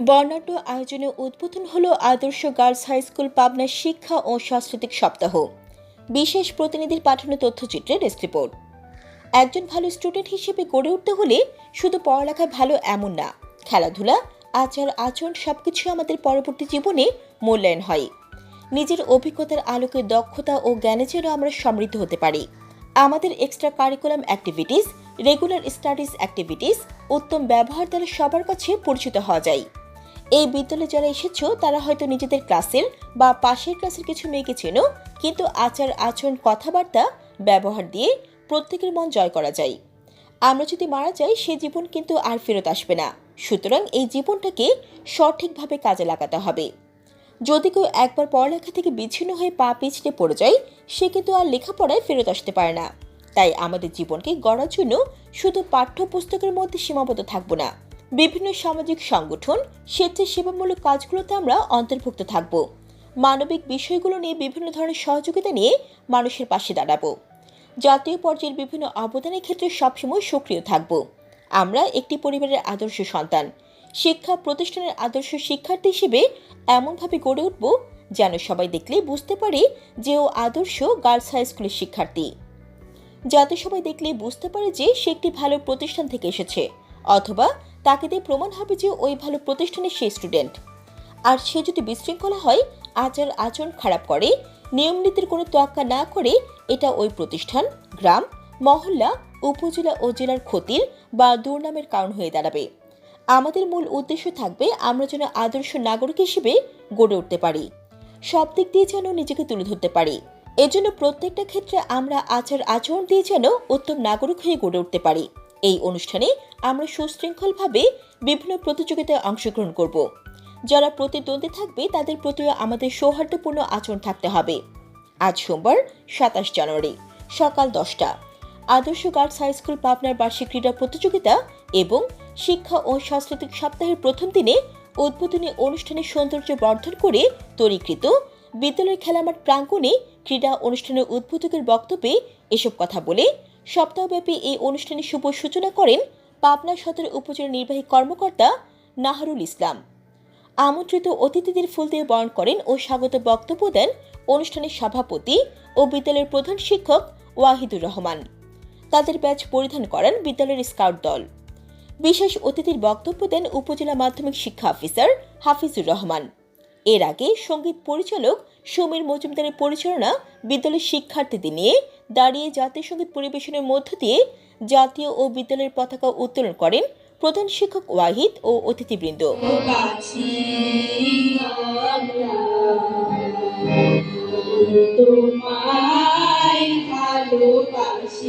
বর্ণাঢ্য আয়োজনে উদ্বোধন হলো আদর্শ গার্লস হাই স্কুল পাবনার শিক্ষা ও সাংস্কৃতিক সপ্তাহ। বিশেষ প্রতিনিধির পাঠানো তথ্যচিত্রে ডেস্ক রিপোর্ট। একজন ভালো স্টুডেন্ট হিসেবে গড়ে উঠতে হলে শুধু পড়ালেখা ভালো এমন না, খেলাধুলা, আচার আচরণ সবকিছু আমাদের পরবর্তী জীবনে মূল্যায়ন হয়। নিজের অভিজ্ঞতার আলোকে দক্ষতা ও জ্ঞানে যেন আমরা সমৃদ্ধ হতে পারি। আমাদের extra curriculum activities regular studies activities উত্তম ব্যবহার দ্বারা সবার কাছে পরিচিত হওয়া যায়। এই বিদ্যালয়ে যারা এসেছ, তারা হয়তো নিজেদের ক্লাসের বা পাশের ক্লাসের কিছু মেয়েকে চেনো, কিন্তু আচার আচরণ কথাবার্তা ব্যবহার দিয়ে প্রত্যেকের মন জয় করা যায়। আমরা যদি মারা যাই, সে জীবন কিন্তু আর ফেরত আসবে না। সুতরাং এই জীবনটাকে সঠিকভাবে কাজে লাগাতে হবে। যদি কেউ একবার পড়ালেখা থেকে বিচ্ছিন্ন হয়ে পা পিছলে পড়ে যায়, সে কিন্তু আর লেখাপড়ায় ফেরত আসতে পারে না। তাই আমাদের জীবনকে গড়ার জন্য শুধু পাঠ্যপুস্তকের মধ্যে সীমাবদ্ধ থাকব না। বিভিন্ন সামাজিক সংগঠন, স্বেচ্ছাসেবামূলক কাজগুলোতে আমরা অন্তর্ভুক্ত থাকব। মানবিক বিষয়গুলো নিয়ে বিভিন্ন ধরনের সহযোগিতা নিয়ে মানুষের পাশে দাঁড়াবো। জাতীয় পর্যায়ের বিভিন্ন অবদানের ক্ষেত্রে সবসময় সক্রিয় থাকব। আমরা একটি পরিবারের আদর্শ সন্তান। শিক্ষা প্রতিষ্ঠানের আদর্শ শিক্ষার্থী হিসেবে এমনভাবে গড়ে উঠব যেন সবাই দেখলে বুঝতে পারে যে ও আদর্শ গার্লস হাই স্কুলের শিক্ষার্থী। যাতে সবাই দেখলে বুঝতে পারে যে সে একটি ভালো প্রতিষ্ঠান থেকে এসেছে, অথবা তাকে দিয়ে প্রমাণ হবে যে ওই ভালো প্রতিষ্ঠানের সে স্টুডেন্ট আর সে যদি বিশৃঙ্খলা হয়, আচার আচরণ খারাপ করে, নিয়ম নীতির কোনো তোয়াক্কা না করে, এটা ওই প্রতিষ্ঠান, গ্রাম, মহল্লা, উপজেলা ও জেলার ক্ষতির বা দুর্নামের কারণ হয়ে দাঁড়াবে। আমাদের মূল উদ্দেশ্য থাকবে আমরা যেন আদর্শ নাগরিক হিসেবে গড়ে উঠতে পারি। সব দিক দিয়ে যেন নিজেকে তুলে ধরতে পারি। এজন্য প্রত্যেকটা ক্ষেত্রে আমরা আচার আচরণ দিয়ে যেন উত্তম নাগরিক হয়ে গড়ে উঠতে পারি। এই অনুষ্ঠানে আমরা সুশৃঙ্খলভাবে বিভিন্ন প্রতিযোগিতায় অংশগ্রহণ করব। যারা প্রতিদ্বন্দ্বী থাকবে, তাদের প্রতিও আমাদের সৌহার্দ্যপূর্ণ আচরণ থাকতে হবে। আজ সোমবার, সাতাশ জানুয়ারি, সকাল দশটা। আদর্শ গার্লস হাই স্কুল পাবনার বার্ষিক ক্রীড়া প্রতিযোগিতা এবং শিক্ষা ও সাংস্কৃতিক সপ্তাহের প্রথম দিনে উদ্বোধনী অনুষ্ঠানে সৌন্দর্য বর্ধন করে তৈরিকৃত বিদ্যালয়ের খেলামাঠ প্রাঙ্গণে ক্রীড়া অনুষ্ঠানের উদ্বোধকের বক্তব্যে এসব কথা বলে সপ্তাহব্যাপী এই অনুষ্ঠানের শুভ সূচনা করেন পাবনা সদর উপজেলা নির্বাহী কর্মকর্তা নাহারুল ইসলাম। আমন্ত্রিত অতিথিদের ফুল দিয়ে বরণ করেন ও স্বাগত বক্তব্য দেন অনুষ্ঠানের সভাপতি ও বিদ্যালয়ের প্রধান শিক্ষক ওয়াহিদুর রহমান। তাদের ব্যাচ পরিধান করেন বিদ্যালয়ের স্কাউট দল। বিশেষ অতিথির বক্তব্য দেন উপজেলা মাধ্যমিক শিক্ষা অফিসার হাফিজুর রহমান। এর আগে সংগীত পরিচালক সমীর মজুমদারের পরিচালনা বিদ্যালয়ের শিক্ষার্থীদের নিয়ে দাঁড়িয়ে জাতীয় সংগীত পরিবেশনের মধ্য দিয়ে জাতীয় ও বিদ্যালয়ের পতাকা উত্তোলন করেন প্রধান শিক্ষক ওয়াহিদ ও অতিথিবৃন্দ। তোমায় ভালোবাসি।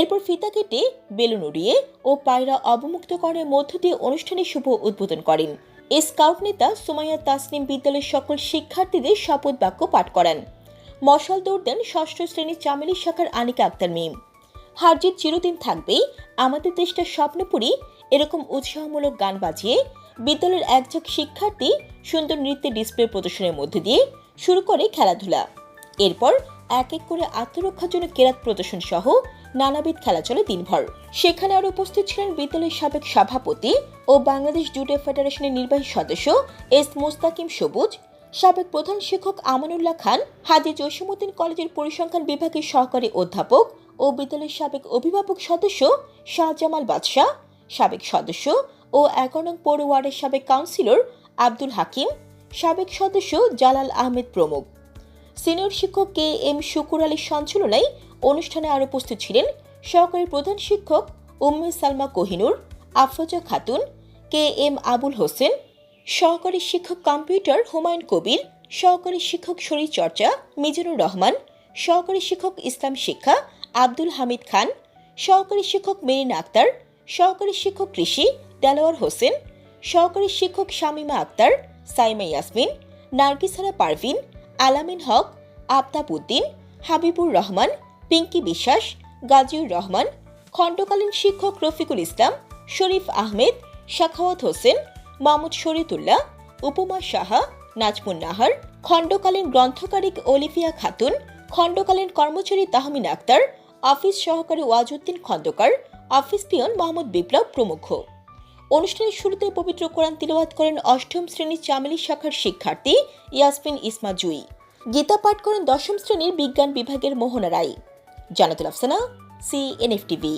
এরপর ফিতা কেটে বেলুন উড়িয়ে ও পায়রা অবমুক্তকরণের মধ্য দিয়ে অনুষ্ঠানের শুভ উদ্বোধন করেন। এ স্কাউট নেতা সুমাইয়া তাসনিম বিদ্যালয়ের সকল শিক্ষার্থীদের শপথ বাক্য পাঠ করান। মশাল দৌড় দেন ষষ্ঠ শ্রেণির চামেলি শাখার আনিকা আক্তার মিম। হারজিত চিরদিন থাকবেই, আমাদের দেশটা স্বপ্নপুরি, এরকম উৎসাহমূলক গান বাজিয়ে বিদ্যালয়ের একঝাঁক শিক্ষার্থী সুন্দর নৃত্যে ডিসপ্লে প্রদর্শনের মধ্যে দিয়ে শুরু করে খেলাধুলা। এরপর এক এক করে আত্মরক্ষার জন্য কেরাত প্রদর্শন সহ নানাবিধ খেলা চলে দিনভর। সেখানে আরও উপস্থিত ছিলেন বিদ্যালয়ের সাবেক সভাপতি ও বাংলাদেশ জুডো ফেডারেশনের নির্বাহী সদস্য এস মুস্তাকিম সবুজ, সাবেক প্রধান শিক্ষক আমানুল্লাহ খান, হাজি জসিমুদ্দিন কলেজের পরিসংখ্যান বিভাগের সহকারী অধ্যাপক ও বিদ্যালয়ের সাবেক অভিভাবক সদস্য শাহজামাল বাদশাহ, সাবেক সদস্য ও এগারো নং পৌর ওয়ার্ডের সাবেক কাউন্সিলর আব্দুল হাকিম, সাবেক সদস্য জালাল আহমেদ প্রমুখ। সিনিয়র শিক্ষক কে এম শুকুর আলীর সঞ্চালনায় অনুষ্ঠানে আরও উপস্থিত ছিলেন সহকারী প্রধান শিক্ষক উম্মে সালমা কোহিনুর আফরোজা খাতুন, কে এম আবুল হোসেন, সহকারী শিক্ষক কম্পিউটার হুমায়ুন কবির, সহকারী শিক্ষক শরীরচর্চা মিজানুর রহমান, সহকারী শিক্ষক ইসলাম শিক্ষা আব্দুল হামিদ খান, সহকারী শিক্ষক মেরিন আক্তার, সহকারী শিক্ষক কৃষি দেলোয়ার হোসেন, সহকারী শিক্ষক শামিমা আক্তার, সাইমা ইয়াসমিন নার্গিসারা পারভিন আলামিন হক, আফতাব উদ্দিন, হাবিবুর রহমান, পিঙ্কি বিশ্বাস, গাজীউর রহমান, খণ্ডকালীন শিক্ষক রফিকুল ইসলাম, শরীফ আহমেদ, শাখাওয়াত হোসেন মাহমুদ শরীদুল্লাহ উপমা সাহা, নাজমুন নাহার, খণ্ডকালীন গ্রন্থকারিক অলিভিয়া খাতুন, খণ্ডকালীন কর্মচারী তাহমিন আক্তার, অফিস সহকারী ওয়াজউদ্দিন খন্দকার, অফিস পিয়ন মোহাম্মদ বিপ্লব প্রমুখ। অনুষ্ঠানের শুরুতে পবিত্র কোরআন তিলবাত করেন অষ্টম শ্রেণির চামেলি শাখার শিক্ষার্থী ইয়াসমিন ইসমা জুই গীতা পাঠ করেন দশম শ্রেণির বিজ্ঞান বিভাগের মোহনা রায়। জানাতুল আফসানা সি এনএফটিভি